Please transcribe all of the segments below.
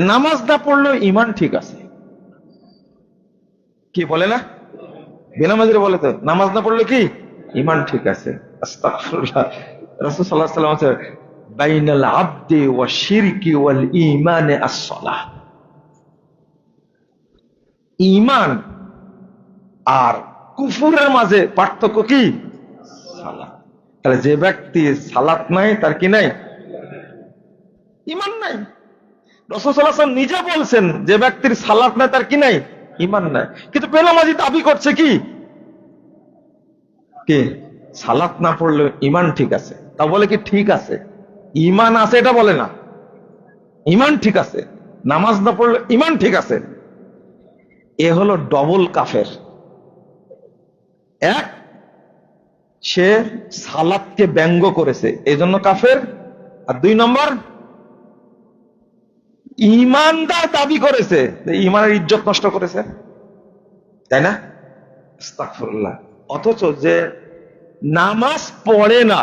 নামাজ না পড়লেও ইমান ঠিক আছে। কি বলে না? বেনামাজিরা বলে তো, নামাজ না পড়লে কি? ইমান ঠিক আছে। আস-সালাহ। আর কুফুরের মাঝে পার্থক্য কি? তাহলে যে ব্যক্তি সালাত নাই, তার কি নাই? ইমান নাই। রসদাম নিজে বলছেন যে ব্যক্তির সালাত নাই, তার কি নাই? ইমান নাই। কিন্তু পেলামাজি দাবি করছে কি? কে? সালাত না পড়লে ইমান ঠিক আছে। তা বলে কি ঠিক আছে? ইমান আছে এটা বলে না। ইমান ঠিক আছে। নামাজ না পড়লে ইমান ঠিক আছে। এ হলো ডবল কাফের। এক, সে সালাদকে ব্যঙ্গ করেছে। এই জন্য কাফের। আর দুই নম্বর ইমানদার দাবি করেছে। ইমানের ইজ্জত নষ্ট করেছে। তাই না? অথচ যে নামাজ পড়ে না,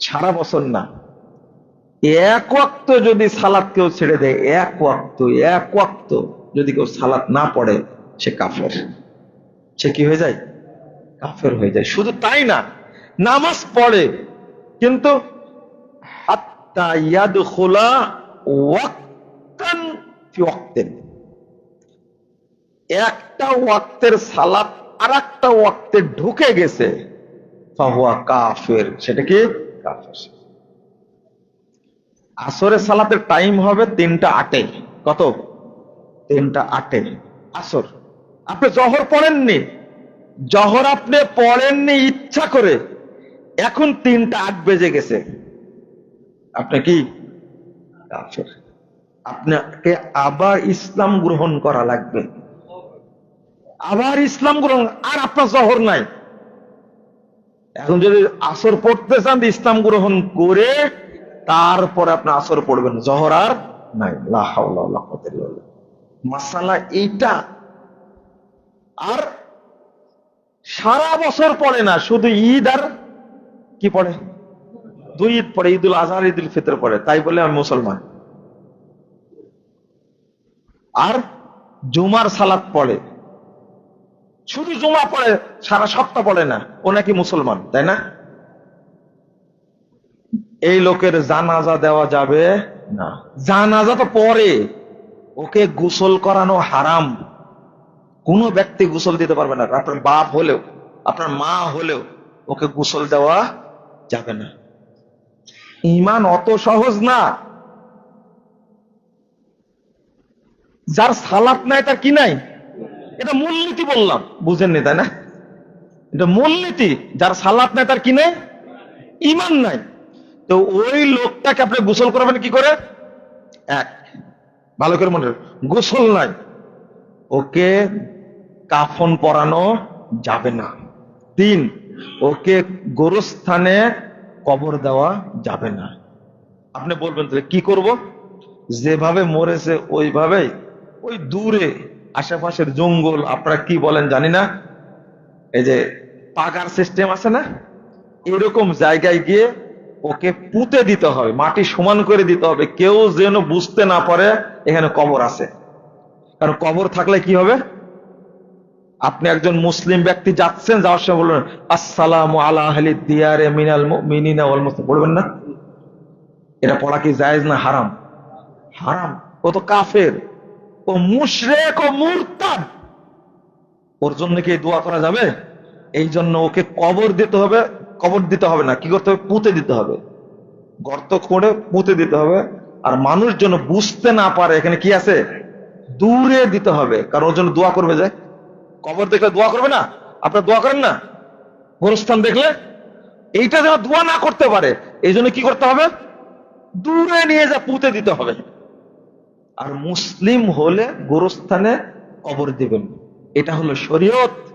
সারা বছর না, এক ওয়াক্ত যদি সালাত কেউ ছেড়ে দেয়, এক ওয়াক্ত এক ওয়াক্ত যদি কেউ সালাত না পড়ে, সে কাফের। সে কি হয়ে যায়? কাফের হয়ে যায়। শুধু তাই না, নামাজ পড়ে, কিন্তু একটা ওয়াক্তের সালাত আর একটা ওয়াক্তে ঢুকে গেছে সেটা কি? আসরের সালাতের টাইম হবে তিনটা আটে। কত? তিনটা আটে। আসর। আপনি জহর পড়েননি। জহর আপনি পড়েননি ইচ্ছা করে। এখন তিনটা আট বেজে গেছে। আপনি কি? কাফের। আপনাকে আবার ইসলাম গ্রহণ করা লাগবে। আবার ইসলাম গ্রহণ, আর আপনার জহর নাই। এখন যদি আসর পড়তে চান, ইসলাম গ্রহণ করে তারপরে আপনি আসর পড়বেন। জহর আর নাই। মাসালা এইটা। আর সারা বছর পড়ে না, শুধু ঈদ আর কি পড়ে? দুই ঈদ পড়ে ঈদুল আজহার, ঈদুল ফিতর পড়ে তাই বলে আমি মুসলমান। আর জুমার সালাত পড়ে। শুধু জুমা পড়ে, সারা সপ্তাহ পড়ে না, ও নাকি মুসলমান, তাই না? এই লোকের জানাজা দেওয়া যাবে না। জানাজা তো পরে ওকে গোসল করানো হারাম। কোনো ব্যক্তি গোসল দিতে পারবে না। আপনার বাপ হলেও, আপনার মা হলেও ওকে গোসল দেওয়া যাবে না। ইমান অত সহজ না। যার সালাত নাই, তার কি নাই? এটা মূলনীতি বললাম। বুঝেননি তাই না? এটা মূলনীতি যার সালাত নাই, তার কি নেই? ইমান নাই। তো ওই লোকটাকে আপনি গোসল করাবেন কি করে? এক, ভালো করে মনে গোসল নাই। ওকে কাফন পরানো যাবে না। তিন, ওকে গোরস্থানে কবর দেওয়া যাবে না। আপনি বলবেন তাহলে কি করব? যেভাবে মরেছে ওইভাবে ওই দূরে আশেপাশের জঙ্গল আপনারা কি বলেন জানি না। এই যে পাগার সিস্টেম আছে না এরকম জায়গায় গিয়ে ওকে পুঁতে দিতে হবে মাটি সমান করে দিতে হবে। কেউ যেন বুঝতে না পারে এখানে কবর আছে। কারণ কবর থাকলে কি হবে? আপনি একজন মুসলিম ব্যক্তি যাচ্ছেন, যাওয়ার সময় বলবেন, আসসালাম আলা আহলি দিয়ারে মিনাল মিনিনা বলবেন না? এটা পড়া কি জায়েজ না হারাম? হারাম। ও তো কাফের। ও মুশরেক ও মুরতাদ। ওর জন্য কি দোয়া করা যাবে? এই জন্য ওকে কবর দিতে হবে। কবর দিতে হবে না। কি করতে হবে? পুঁতে দিতে হবে। গর্ত করে পুঁতে দিতে হবে। আর মানুষ যেন বুঝতে না পারে, এখানে কি আছে? দূরে দিতে হবে। কারণ ওর জন্য দোয়া করবে যায় কবর দেখলে দোয়া করবে না? আপনার দোয়া করেন না? গোরস্থান দেখলে? এইটা যেন দোয়া না করতে পারে এই জন্য কি করতে হবে? দূরে নিয়ে যা, পুঁতে দিতে হবে। আর মুসলিম হলে গোরস্থানে কবর দেবেন। এটা হলো শরীয়ত।